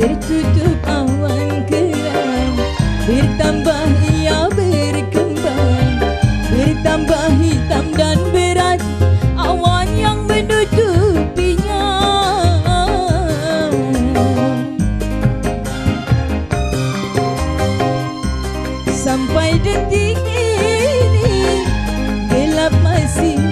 Bertutup awan kelam Bertambah ia berkembang. Bertambah hitam dan berat Awan yang menutupinya. Sampai detik ini Gelap masih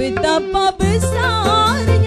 betapa besar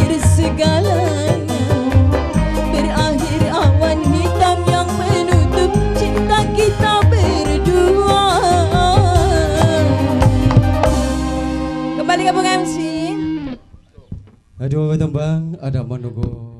akhir segalanya. Berakhir awan hitam yang menutup cinta kita berdua. Kembali ke Bung MC Aduh tembang ada menunggu